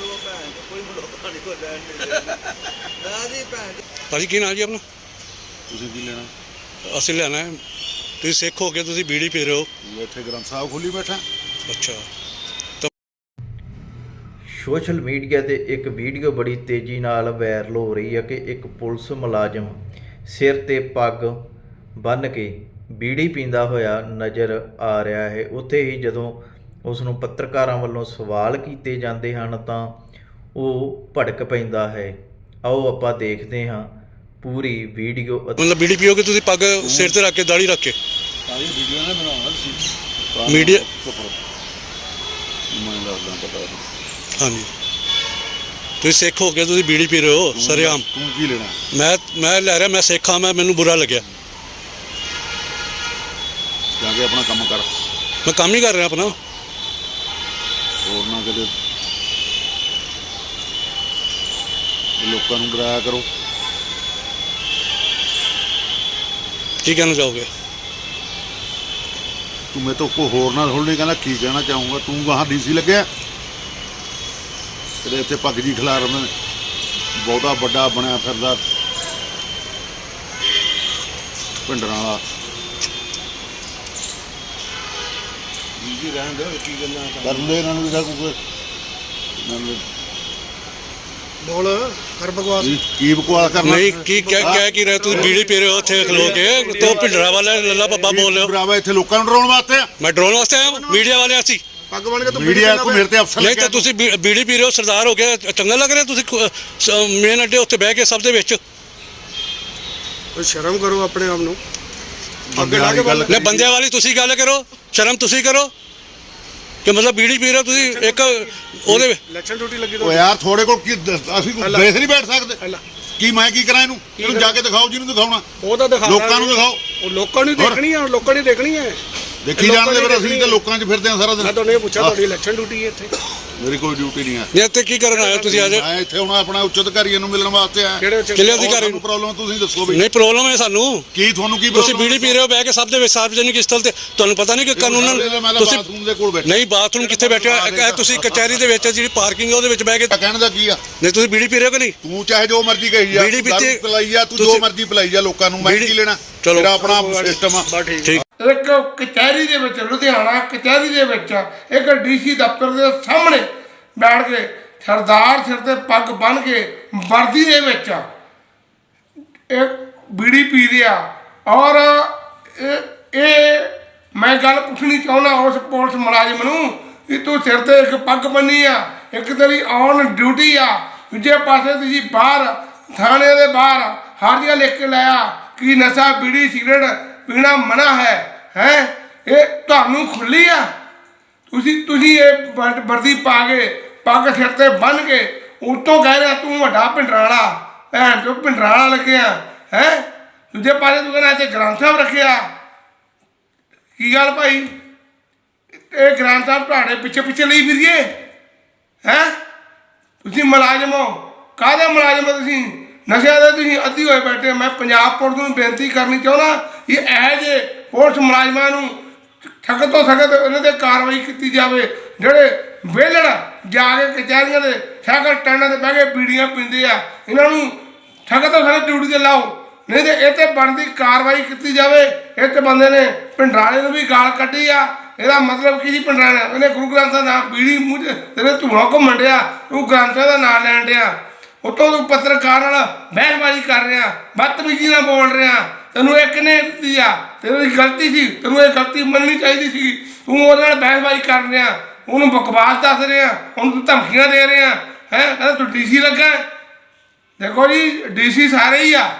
ਦੋ ਭੈਣ ਚੋ, ਕੋਈ ਮਲੋਕਾ ਨਹੀਂ ਕੋ ਲੈਣ ਨਹੀਂ ਨਾ ਜੀ ਭੈਣ ਚੋ। ਭਾਜੀ ਕੀ ਨਾਂ ਜੀ ਆਪਣਾ? ਤੁਸੀਂ ਕੀ ਲੈਣਾ? ਅਸੀਂ ਲੈਣਾ ਹੈ। ਤੁਸੀਂ ਸਿੱਖ ਹੋ ਕੇ ਤੁਸੀਂ ਬੀੜੀ ਪੀ ਰਹੇ ਹੋ। ਮੈਂ ਇੱਥੇ ਗ੍ਰੰਥ ਸਾਹਿਬ ਖੋਲੀ ਬੈਠਾ। ਅੱਛਾ। ਸੋਸ਼ਲ ਮੀਡੀਆ ਤੇ ਇੱਕ ਵੀਡੀਓ ਬੜੀ ਤੇਜ਼ੀ ਨਾਲ ਵਾਇਰਲ ਹੋ ਰਹੀ ਹੈ ਕਿ ਇੱਕ ਪੁਲਿਸ ਮੁਲਾਜ਼ਮ ਸਿਰ ਤੇ ਪੱਗ ਬੰਨ੍ਹ ਕੇ ਬੀੜੀ ਪੀਂਦਾ ਹੋਇਆ ਨਜ਼ਰ ਆ ਰਿਹਾ ਹੈ। ਉੱਥੇ ਹੀ ਜਦੋਂ ਉਸ ਨੂੰ ਪੱਤਰਕਾਰਾਂ ਵੱਲੋਂ ਸਵਾਲ ਕੀਤੇ ਜਾਂਦੇ ਹਨ ਤਾਂ ਉਹ ਭੜਕ ਪੈਂਦਾ ਹੈ। ਆਓ ਆਪਾਂ ਦੇਖਦੇ ਹਾਂ ਪੂਰੀ ਵੀਡੀਓ ਮਤਲਬ ਬੀੜੀ ਪੀਓਗੇ ਤੁਸੀਂ ਪੱਗ ਸਿਰ ਤੇ ਰੱਖ ਕੇ ਦਾੜੀ ਰੱਖ ਕੇ? ਸਾਰੀ ਵੀਡੀਓ ਨੇ ਬਣਾਉਣਾ ਸੀ Media- ਮੈਂ ਦੱਸਦਾ ਪਤਾ ਨਹੀਂ। ਹਾਂਜੀ। ਤੁਸੀਂ ਸਿੱਖ ਹੋ ਕੇ ਤੁਸੀਂ ਬੀੜੀ ਪੀ ਰਹੇ ਹੋ ਸਰਿਆਮ। ਤੂੰ ਕੀ ਲੈਣਾ? ਮੈਂ ਮੈਂ ਲੈ ਰਿਹਾ ਮੈਂ ਸਿੱਖ ਹਾਂ ਮੈਂ ਮੈਨੂੰ ਬੁਰਾ ਲੱਗਿਆ। ਜਾ ਕੇ ਆਪਣਾ ਕੰਮ ਕਰ। ਮੈਂ ਕੰਮ ਹੀ ਕਰ ਰਿਹਾ ਆਪਣਾ। ਕਦੇ ਲੋਕਾਂ ਨੂੰ ਡਰਾਇਆ ਕਰੋ। ਕੀ ਕਹਿਣਾ ਚਾਹੋਗੇ? ਤੂੰ ਮੇਰੇ ਤੋਂ ਕੋ ਹੋਰ ਨਾ ਥੋੜੀ ਕਹਿੰਦਾ ਕੀ ਕਹਿਣਾ ਚਾਹੂੰਗਾ ਤੂੰ ਗਾਹਾਂ ਡੀਸੀ ਲੱਗਿਆ। ਤੇਰੇ ਇੱਥੇ ਪੱਗ ਜੀ ਖਿਲਾਰ ਮੈਂ ਬਹੁਤਾ ਵੱਡਾ ਬਣਿਆ ਫਿਰਦਾ। ਪਿੰਡਰਾਂ ਵਾਲਾ ਜੀ ਰਹਿਣ ਦਿਓ ਕੀ ਗੱਲਾਂ ਕਰ ਲੈ ਇਹਨਾਂ ਨੂੰ ਵੀ ਕੋਈ ਬੋਲ ਕਰ ਬਕਵਾਸ। ਕੀ- ਬਕਵਾਸ ਕਰਨਾ? ਨਹੀਂ ਕੀ ਕਹਿ ਕਹਿ ਕੀ ਰਹੇ? ਤੁਸੀਂ ਬੀੜੀ ਪੀ ਰਹੇ ਹੋ ਉੱਥੇ ਖਲੋ ਕੇ। ਤੇ ਭਿੰਡਰਾ ਵਾਲਾ ਲੱਲਾ ਬੱਬਾ ਬੋਲ ਰਹੇ। ਹੋ ਬਰਾਵਾ ਇੱਥੇ ਲੋਕਾਂ ਨੂੰ ਡਰਾਉਣ ਵਾਸਤੇ ਆ। ਮੈਂ ਡਰੋਨ ਵਾਸਤੇ ਆਇਆ ਮੀਡੀਆ ਵਾਲੇ ਅਸੀਂ। ਪੱਗ ਬਣ ਕੇ ਤੂੰ ਮੀਡੀਆ ਕੋ ਮੇਰੇ ਤੇ ਅਫਸਰ ਨਹੀਂ ਤਾਂ ਤੁਸੀਂ ਬੀੜੀ ਪੀ ਰਹੇ ਹੋ ਸਰਦਾਰ ਹੋ ਗਿਆ ਚੰਗਾ ਲੱਗ ਰਿਹਾ ਤੁਸੀਂ ਮੇਨ ਅੱਡੇ ਉੱਤੇ ਬਹਿ ਕੇ ਸਭ ਦੇ ਵਿੱਚ। ਕੋਈ ਸ਼ਰਮ ਕਰੋ ਆਪਣੇ ਆਪ ਨੂੰ। ਬੰਦੇ ਵਾਲੀ ਗੱਲ ਨੇ ਬੰਦਿਆਂ ਵਾਲੀ ਤੁਸੀਂ ਗੱਲ ਕਰੋ ਸ਼ਰਮ ਤੁਸੀਂ ਕਰੋ। ਕਿ ਮਤਲਬ ਬੀੜੀ ਪੀ ਰਹੇ ਹੋ ਤੁਸੀਂ ਇੱਕ ਉਹਦੇ ਇਲੈਕਸ਼ਨ ਡਿਊਟੀ ਲੱਗੀ ਓ ਯਾਰ ਥੋੜੇ ਕੋਲ ਕੀ ਅਸੀਂ ਕੋਈ ਦੇਖ ਨਹੀਂ ਬੈਠ ਸਕਦੇ। ਕੀ ਮੈਂ ਕੀ ਕਰਾਂ ਇਹਨੂੰ? ਇਹਨੂੰ ਜਾ ਕੇ ਦਿਖਾਓ ਜਿਹਨੂੰ ਦਿਖਾਉਣਾ। ਉਹ ਤਾਂ ਦਿਖਾ ਲੋਕਾਂ ਨੂੰ ਦਿਖਾਓ। ਉਹ ਲੋਕਾਂ ਨੂੰ? ਦੇਖਣੀ ਆ ਲੋਕਾਂ ਨੇ ਦੇਖਣੀ ਹੈ। ਦੇਖੀ ਨੇ ਫਿਰ ਅਸੀਂ ਤਾਂ ਹੈ। ਲੋਕਾਂ 'ਚ ਫਿਰਦੇ ਆ ਸਾਰਾ ਮੈਂ ਦਿਨ ਤੁਹਾਨੂੰ ਇਹ ਪੁੱਛਿਆ। ਤੁਹਾਡੀ ਇਲੈਕਸ਼ਨ ਡਿਊਟੀ ਹੈ ਇੱਥੇ? ਮੇਰੀ ਕੋਈ ਡਿਊਟੀ ਨਹੀਂ ਆ ਨੇ ਇੱਥੇ ਕੀ ਕਰਨ ਆਏ ਹੋ ਤੁਸੀਂ ਅੱਜ? ਮੈਂ ਇੱਥੇ ਹੁਣ ਆਪਣਾ ਉੱਚ ਅਧਿਕਾਰੀਆਂ ਨੂੰ ਮਿਲਣ ਵਾਸਤੇ ਆਇਆ। ਕਿਹੜੇ ਅਧਿਕਾਰੀ ਤੁਹਾਨੂੰ ਪ੍ਰੋਬਲਮ ਤੁਸੀਂ ਦੱਸੋ ਵੀ ਨਹੀਂ ਪ੍ਰੋਬਲਮ ਹੈ ਸਾਨੂੰ। ਕੀ ਤੁਹਾਨੂੰ ਕੀ ਤੁਸੀਂ ਬੀੜੀ ਪੀ ਰਹੇ ਹੋ ਬਹਿ ਕੇ ਸਭ ਦੇ ਵਿੱਚ ਸਾਰਵਜਨਿਕ ਸਥਲ ਤੇ ਤੁਹਾਨੂੰ ਪਤਾ ਨਹੀਂ ਕਿ ਕਾਨੂੰਨ ਮੈਂ ਤੁਸੀਂ ਬਾਥਰੂਮ ਦੇ ਕੋਲ ਬੈਠਾ। ਨਹੀਂ ਬਾਥਰੂਮ ਕਿੱਥੇ ਬੈਠੇ ਹੋ ਇਹ ਤੁਸੀਂ ਕਚਹਿਰੀ ਦੇ ਵਿੱਚ ਜਿਹੜੀ ਪਾਰਕਿੰਗ ਹੈ ਉਹਦੇ ਵਿੱਚ ਬਹਿ ਕੇ ਕਹਿਣ ਦਾ ਕੀ ਆ? ਨਹੀਂ ਤੁਸੀਂ ਬੀੜੀ ਪੀ ਰਹੇ ਹੋ ਕਿ ਨਹੀਂ? ਤੂੰ ਚਾਹੇ ਜੋ ਮਰਜ਼ੀ ਕਹੀ ਜਾ ਬੀੜੀ ਪੀਤੀ- ਪਿਲਾਈ ਜਾ ਤੂੰ ਜੋ ਮਰਜ਼ੀ ਪਿਲਾਈ ਜਾ ਲੋਕਾਂ ਨੂੰ ਮੈਂ ਕੀ ਲੈਣਾ? ਚਲੋ। ਤੇਰਾ ਆਪਣਾ ਸਿਸਟਮ ਆ। ਠੀਕ। ਇੱਕ ਕਚਹਿਰੀ ਦੇ ਵਿੱਚ, ਲੁਧਿਆਣਾ ਕਚਹਿਰੀ ਦੇ ਵਿੱਚ, ਇੱਕ ਡੀਸੀ ਦਫ਼ਤਰ ਦੇ ਸਾਹਮਣੇ ਬੈਠ ਕੇ ਸਰਦਾਰ ਸਿਰ ਤੇ ਪੱਗ ਬੰਨ ਕੇ ਵਰਦੀ ਦੇ ਵਿੱਚ ਇੱਕ ਬੀੜੀ ਪੀ ਰਿਹਾ। ਔਰ ਇਹ ਮੈਂ ਗੱਲ ਪੁੱਛਣੀ ਚਾਹੁੰਦਾ ਉਸ ਪੁਲਿਸ ਮੁਲਾਜ਼ਮ ਨੂੰ ਕਿ ਤੂੰ ਸਿਰ ਤੇ ਇੱਕ ਪੱਗ ਬੰਨੀ ਆ, ਇੱਕ ਤੇਰੀ ਔਨ ਡਿਊਟੀ ਆ, ਦੂਜੇ ਪਾਸੇ ਤੁਸੀਂ ਬਾਹਰ, ਥਾਣੇ ਦੇ ਬਾਹਰ ਹਾਜ਼ਰੀਆਂ ਲਿਖ ਕੇ ਲਾਇਆ ਕਿ ਨਸ਼ਾ, ਬੀੜੀ, ਸਿਗਰਟ ਪੀਣਾ ਮਨਾ ਹੈ ਹੈ? ਇਹ ਤੁਹਾਨੂੰ ਖੁੱਲੀ ਆ? ਤੁਸੀਂ ਤੁਸੀਂ ਇਹ ਵਰਦੀ ਪਾ ਕੇ ਪੱਗ ਸਿਰ ਤੇ ਬੰਨ ਕੇ ਉਤੋਂ ਕਹਿ ਰਿਹਾ, ਤੂੰ ਵੱਡਾ ਪਿੰਡਰਾਲਾ ਭੈਣ ਚੋ ਪਿੰਡਰਾਲਾ ਲੱਗਿਆ ਹੈ? ਦੂਜੇ ਪਾਸੇ ਤੂੰ ਕਹਿੰਦਾ, ਇੱਥੇ ਗ੍ਰੰਥ ਸਾਹਿਬ ਰੱਖਿਆ ਕੀ ਗੱਲ ਭਾਈ? ਇਹ ਗ੍ਰੰਥ ਸਾਹਿਬ ਤੁਹਾਡੇ ਪਿੱਛੇ ਪਿੱਛੇ ਲਈ ਫਿਰੀਏ, ਹੈ? ਤੁਸੀਂ ਮੁਲਾਜ਼ਮ ਹੋ। ਕਾਹਦੇ ਮੁਲਾਜ਼ਮ ਹੋ ਤੁਸੀਂ? ਨਸ਼ਿਆਂ ਦੇ ਤੁਸੀਂ ਅੱਧੀ ਹੋਏ ਬੈਠੇ ਹੋ। ਮੈਂ ਪੰਜਾਬ ਪੁਲਿਸ ਨੂੰ ਬੇਨਤੀ ਕਰਨੀ ਚਾਹੁੰਦਾ ਕਿ ਇਹ ਜੇ ਪੁਲਿਸ ਮੁਲਾਜ਼ਮਾਂ ਨੂੰ ਸਖਤ ਤੋਂ ਸਖਤ ਇਹਨਾਂ ਤੇ ਕਾਰਵਾਈ ਕੀਤੀ ਜਾਵੇ, ਜਿਹੜੇ ਵਿਹਲੜ ਜਾ ਕੇ ਕਚਹਿਰੀਆਂ ਦੇ ਸਾਈਕਲ ਸਟੈਂਡਾਂ ਤੇ ਬਹਿ ਕੇ ਬੀੜੀਆਂ ਪੀਂਦੇ ਆ, ਇਹਨਾਂ ਨੂੰ ਸਖਤ ਤੋਂ ਸਖਤ ਡਿਊਟੀ ਤੇ ਲਾਓ, ਨਹੀਂ ਤੇ ਇਹ ਤੇ ਬਣਦੀ ਕਾਰਵਾਈ ਕੀਤੀ ਜਾਵੇ ਇੱਕ ਬੰਦੇ ਨੇ ਪਿੰਡਰਾਲੇ ਨੂੰ ਵੀ ਗਾਲ ਕੱਢੀ ਆ, ਇਹਦਾ ਮਤਲਬ ਕੀ ਜੀ ਪਿੰਡਰਾਲੇ ਇਹਨੇ ਗੁਰੂ ਗ੍ਰੰਥ ਸਾਹਿਬ ਦਾ ਨਾਮ ਬੀੜੀ ਮੂੰਹ 'ਚ ਤੇਰੇ ਘੁੰਮਣ ਡਿਆ, ਤੂੰ ਗ੍ਰੰਥ ਸਾਹਿਬ ਦਾ ਨਾਮ ਲੈਣ ਡਿਆ ਉਤੋਂ ਤੂੰ ਪੱਤਰਕਾਰ ਨਾਲ ਬਹਿਸਬਾਜ਼ੀ ਕਰ ਰਿਹਾ, ਬਦਤਮੀਜ਼ੀ ਨਾਲ ਬੋਲ ਰਿਹਾ, ਤੈਨੂੰ ਇੱਕ ਨੇ ਦਿੱਤੀ ਆ, ਤੇਰੀ ਗਲਤੀ ਸੀ, ਤੈਨੂੰ ਇਹ ਗਲਤੀ ਮੰਨਣੀ ਚਾਹੀਦੀ ਸੀ, ਤੂੰ ਉਹਦੇ ਨਾਲ ਬਹਿਸਬਾਜ਼ੀ ਕਰ ਰਿਹਾ, ਉਹਨੂੰ ਬਕਵਾਸ ਦੱਸ ਰਿਹਾ, ਉਹਨੂੰ ਤੂੰ ਧਮਕੀਆਂ ਦੇ ਰਿਹਾ, ਹੈ, ਕਹਿੰਦਾ ਤੂੰ ਡੀਸੀ ਲੱਗਾ ਦੇਖੋ ਜੀ, ਡੀਸੀ ਸਾਰੇ ਹੀ ਆ,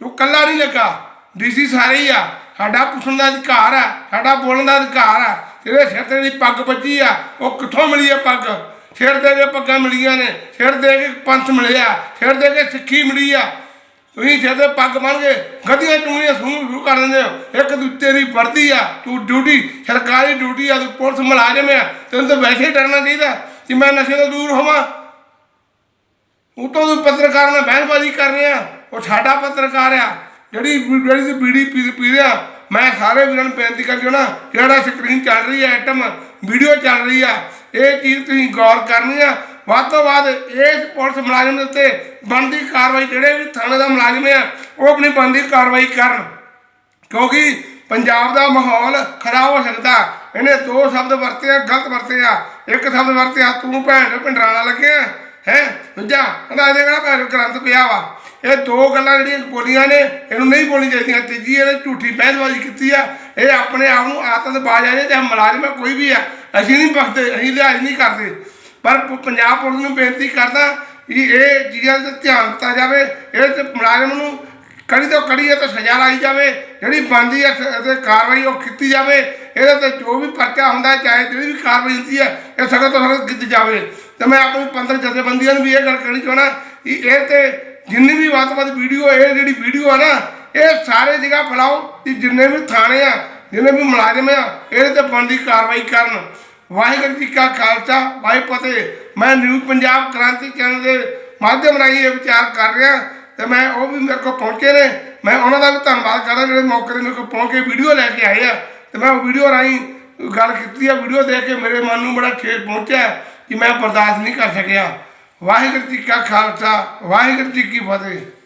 ਤੂੰ ਕੱਲਾ ਨਹੀਂ ਲੱਗਾ, ਡੀਸੀ ਸਾਰੇ ਹੀ ਆ, ਸਾਡਾ ਪੁੱਛਣ ਦਾ ਅਧਿਕਾਰ ਆ, ਸਾਡਾ ਬੋਲਣ ਦਾ ਅਧਿਕਾਰ ਆ, ਤੇਰੇ ਸਿਰ ਤੇ ਜਿਹੜੀ ਪੱਗ ਬੱਜੀ ਆ, ਉਹ ਕਿੱਥੋਂ ਮਿਲੀ ਆ ਪੱਗ? ਸਿਰ ਦੇ ਕੇ ਪੱਗਾਂ ਮਿਲੀਆਂ ਨੇ ਸਿਰ ਦੇ ਕੇ ਪੰਥ ਮਿਲਿਆ ਸਿਰ ਦੇ ਕੇ ਸਿੱਖੀ ਮਿਲੀ ਆ, ਤੁਸੀਂ ਸਿਰ ਤੇ ਪੱਗ ਬਣ ਗਏ ਗਦੀਆਂ ਚੁੰਗਲੀਆਂ ਸ਼ੁਰੂ ਸ਼ੁਰੂ ਕਰ ਦਿੰਦੇ ਹੋ, ਇੱਕ ਦੂਜੇ ਦੀ ਵਰਦੀ ਆ, ਤੂੰ ਡਿਊਟੀ, ਸਰਕਾਰੀ ਡਿਊਟੀ ਆ, ਤੂੰ ਪੁਲਿਸ ਮੁਲਾਜ਼ਮ ਆ, ਤੈਨੂੰ ਤਾਂ ਵੈਸੇ ਹੀ ਡਰਨਾ ਚਾਹੀਦਾ ਕਿ ਮੈਂ ਨਸ਼ੇ ਤੋਂ ਦੂਰ ਹੋਵਾਂ। ਉਤੋਂ ਤੂੰ ਪੱਤਰਕਾਰ ਨਾਲ ਬਹਿਸਬਾਜ਼ੀ ਕਰ ਰਿਹਾ, ਉਹ ਸਾਡਾ ਪੱਤਰਕਾਰ ਆ, ਜਿਹੜੀ ਜਿਹੜੀ ਤੂੰ ਬੀੜੀ ਪੀ ਰਿਹਾ, ਮੈਂ ਸਾਰੇ ਵੀਰਾਂ ਨੂੰ ਬੇਨਤੀ ਕਰ ਨਾ ਜਿਹੜਾ ਸਕਰੀਨ ਚੱਲ ਰਹੀ ਹੈ ਆਈਟਮ ਵੀਡੀਓ ਚੱਲ ਰਹੀ ਆ ਇਹ ਚੀਜ਼ ਤੁਸੀਂ ਗੌਰ ਕਰਨੀ ਆ। ਵੱਧ ਤੋਂ ਵੱਧ ਇਸ ਪੁਲਿਸ ਮੁਲਾਜ਼ਮ ਦੇ ਉੱਤੇ ਬਣਦੀ ਕਾਰਵਾਈ ਜਿਹੜੇ ਵੀ ਥਾਣੇ ਦਾ ਮੁਲਾਜ਼ਮ ਆ, ਉਹ ਆਪਣੀ ਬਣਦੀ ਕਾਰਵਾਈ ਕਰਨ। ਕਿਉਂਕਿ ਪੰਜਾਬ ਦਾ ਮਾਹੌਲ ਖਰਾਬ ਹੋ ਸਕਦਾ। ਇਹਨੇ ਦੋ ਸ਼ਬਦ ਵਰਤੇ ਆ, ਗਲਤ ਵਰਤੇ ਆ। ਇੱਕ ਸ਼ਬਦ ਵਰਤਿਆ ਤੂੰ ਭੈਣ ਦੇ ਲੱਗਿਆ ਹੈ? ਦੂਜਾ, ਕਹਿੰਦਾ ਇਹਦੇ ਕਿਹੜਾ ਭੈਣ ਗ੍ਰੰਥ ਪਿਆ ਵਾ? ਇਹ ਦੋ ਗੱਲਾਂ ਜਿਹੜੀਆਂ ਬੋਲੀਆਂ ਨੇ, ਇਹਨੂੰ ਨਹੀਂ ਬੋਲੀ ਚਾਹੀਦੀਆਂ ਤੀਜੀ, ਇਹਨੇ ਝੂਠੀ ਬਹਿਸਬਾਜ਼ੀ ਕੀਤੀ ਆ। ਇਹ ਆਪਣੇ ਆਪ ਨੂੰ ਆਤਤ ਬਾਜ ਆ ਜਾਂ ਮੁਲਾਜ਼ਮ ਕੋਈ ਵੀ ਆ। ਅਸੀਂ ਨਹੀਂ ਬਖਦੇ ਅਸੀਂ ਲਿਹਾਜ਼ ਨਹੀਂ ਕਰਦੇ। ਪਰ ਪ- ਪੰਜਾਬ ਪੁਲਿਸ ਨੂੰ ਬੇਨਤੀ ਕਰਦਾ ਕਿ ਇਹ ਚੀਜ਼ਾਂ ਤੇ ਧਿਆਨ ਦਿੱਤਾ ਜਾਵੇ, ਇਹ ਤੇ ਮੁਲਾਜ਼ਮ ਨੂੰ ਕੜੀ ਤੋਂ ਕੜੀ ਇਹ ਤਾਂ ਸਜ਼ਾ ਲਾਈ ਜਾਵੇ, ਜਿਹੜੀ ਬਣਦੀ ਹੈ ਤੇ ਕਾਰਵਾਈ ਉਹ ਕੀਤੀ ਜਾਵੇ। ਇਹਦੇ ਤੇ ਜੋ ਵੀ ਪਰਚਾ ਹੁੰਦਾ ਚਾਹੇ ਜਿਹੜੀ ਵੀ ਕਾਰਵਾਈ ਹੁੰਦੀ ਹੈ, ਇਹ ਸਖਤ ਤੋਂ ਸਖਤ ਕੀਤੀ ਜਾਵੇ। ਤੇ ਮੈਂ ਆਪਣੀ ਪੰਦਰ ਜਥੇਬੰਦੀਆਂ ਨੂੰ ਵੀ ਇਹ ਗੱਲ ਕਹਿਣੀ ਚਾਹਣਾ ਕਿ ਇਹ ਤੇ ਜਿੰਨੀ ਵੀ ਵੱਧ ਤੋਂ ਵੱਧ ਵੀਡੀਓ, ਇਹ ਜਿਹੜੀ ਵੀਡੀਓ ਆ ਨਾ, ਇਹ ਸਾਰੇ ਜਗ੍ਹਾ ਫੈਲਾਓ ਕਿ ਜਿੰਨੇ ਵੀ ਥਾਣੇ ਆ ਜਿੰਨੇ ਵੀ ਮੁਲਾਜ਼ਮ ਆ। ਇਹਦੇ ਤੇ ਬਣਦੀ ਕਾਰਵਾਈ ਕਰਨ। ਵਾਹਿਗੁਰੂ ਜੀ ਕਾ ਖਾਲਸਾ, ਵਾਹਿਗੁਰੂ ਫਤਿਹ। ਮੈਂ ਨਿਊ ਪੰਜਾਬ ਕ੍ਰਾਂਤੀ ਚੈਨਲ ਦੇ ਮਾਧਿਅਮ ਰਾਹੀਂ ਇਹ ਵਿਚਾਰ ਕਰ ਰਿਹਾ। ਤੇ ਮੈਂ ਉਹ ਵੀ ਮੇਰੇ ਕੋਲ ਪਹੁੰਚੇ ਨੇ। ਮੈਂ ਉਹਨਾਂ ਦਾ ਵੀ ਧੰਨਵਾਦ ਕਰਦਾ ਜਿਹੜੇ ਮੌਕੇ ਤੇ ਮੇਰੇ ਕੋਲ ਪਹੁੰਚ ਕੇ ਵੀਡੀਓ ਲੈ ਕੇ ਆਏ ਆ। ਤੇ ਮੈਂ ਉਹ ਵੀਡੀਓ ਰਾਹੀਂ ਗੱਲ ਕੀਤੀ ਆ। ਵੀਡੀਓ ਦੇਖ ਕੇ ਮੇਰੇ ਮਨ ਨੂੰ ਬੜਾ ਠੇਸ ਪਹੁੰਚਿਆ ਕਿ ਮੈਂ ਬਰਦਾਸ਼ਤ ਨਹੀਂ ਕਰ ਸਕਿਆ। ਵਾਹਿਗੁਰੂ ਜੀ ਕਾ ਖਾਲਸਾ, ਵਾਹਿਗੁਰੂ ਜੀ ਕੀ ਫਤਿਹ।